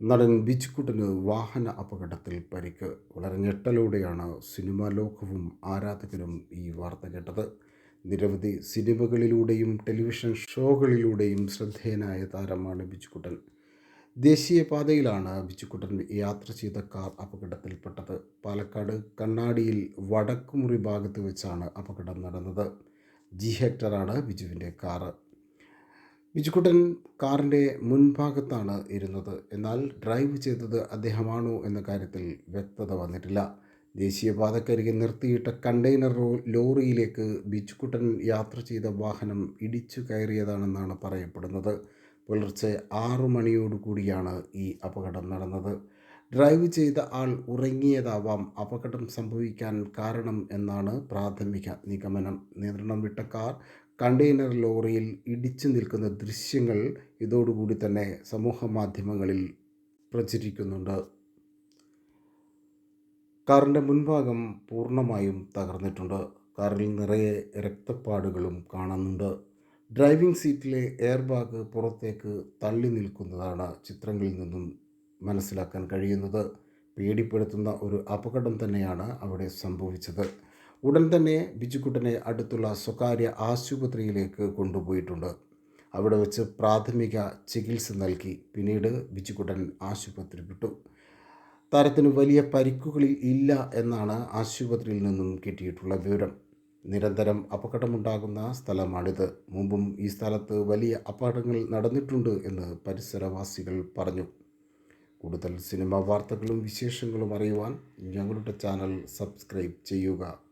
നടൻ ബിച്ചുക്കുട്ടന് വാഹന അപകടത്തിൽ പരിക്ക്. വളരെ ഞെട്ടലോടെയാണ് സിനിമാ ലോകവും ആരാധകരും ഈ വാർത്ത കേട്ടത്. നിരവധി സിനിമകളിലൂടെയും ടെലിവിഷൻ ഷോകളിലൂടെയും ശ്രദ്ധേയനായ താരമാണ് ബിച്ചുക്കുട്ടൻ ദേശീയപാതയിലാണ് ബിച്ചുക്കുട്ടൻ യാത്ര ചെയ്ത കാർ അപകടത്തിൽപ്പെട്ടത്. പാലക്കാട് കണ്ണാടിയിൽ വടക്കുമുറി ഭാഗത്ത് വെച്ചാണ് അപകടം നടന്നത്. ജി ഹെക്ടറാണ് ബിജുവിന്റെ കാറ്. ബിജുക്കുട്ടൻ കാറിന്റെ മുൻഭാഗത്താണ് ഇരുന്നത്. എന്നാൽ ഡ്രൈവ് ചെയ്തത് അദ്ദേഹമാണോ എന്ന കാര്യത്തിൽ വ്യക്തത വന്നിട്ടില്ല. ദേശീയപാതക്കരികെ നിർത്തിയിട്ട കണ്ടെയ്നർ ലോറിയിലേക്ക് ബിജുക്കുട്ടൻ യാത്ര ചെയ്ത വാഹനം ഇടിച്ചു കയറിയതാണെന്നാണ് പറയപ്പെടുന്നത്. പുലർച്ചെ ആറു മണിയോടുകൂടിയാണ് ഈ അപകടം നടന്നത്. ഡ്രൈവ് ചെയ്ത ആൾ ഉറങ്ങിയതാവാം അപകടം സംഭവിക്കാൻ കാരണം എന്നാണ് പ്രാഥമിക നിഗമനം. നിയന്ത്രണം വിട്ട കാർ കണ്ടെയ്നർ ലോറിയിൽ ഇടിച്ചു നിൽക്കുന്ന ദൃശ്യങ്ങൾ ഇതോടുകൂടി തന്നെ സമൂഹ മാധ്യമങ്ങളിൽ പ്രചരിക്കുന്നുണ്ട്. കാറിന്റെ മുൻഭാഗം പൂർണമായും തകർന്നിട്ടുണ്ട്. കാറിൽ നിറയെ രക്തപ്പാടുകളും കാണുന്നുണ്ട്. ഡ്രൈവിംഗ് സീറ്റിലെ എയർ ബാഗ് പുറത്തേക്ക് തള്ളി നിൽക്കുന്നതാണ് ചിത്രങ്ങളിൽ നിന്നും മനസ്സിലാക്കാൻ കഴിയുന്നത്. പേടിപ്പെടുത്തുന്ന ഒരു അപകടം തന്നെയാണ് അവിടെ സംഭവിച്ചത്. ഉടൻ തന്നെ ബിജുക്കുട്ടനെ അടുത്തുള്ള സ്വകാര്യ ആശുപത്രിയിലേക്ക് കൊണ്ടുപോയിട്ടുണ്ട്. അവിടെ വെച്ച് പ്രാഥമിക ചികിത്സ നൽകി. പിന്നീട് ബിജുക്കുട്ടൻ ആശുപത്രി വിട്ടു. താരത്തിന് വലിയ പരിക്കുകളിൽ ഇല്ല എന്നാണ് ആശുപത്രിയിൽ നിന്നും കിട്ടിയിട്ടുള്ള വിവരം. നിരന്തരം അപകടമുണ്ടാകുന്ന സ്ഥലമാണിത്. മുമ്പും ഈ സ്ഥലത്ത് വലിയ അപകടങ്ങൾ നടന്നിട്ടുണ്ട് എന്ന് പരിസരവാസികൾ പറഞ്ഞു. കൂടുതൽ സിനിമ വാർത്തകളും വിശേഷങ്ങളും അറിയുവാൻ ഞങ്ങളുടെ ചാനൽ സബ്സ്ക്രൈബ് ചെയ്യുക.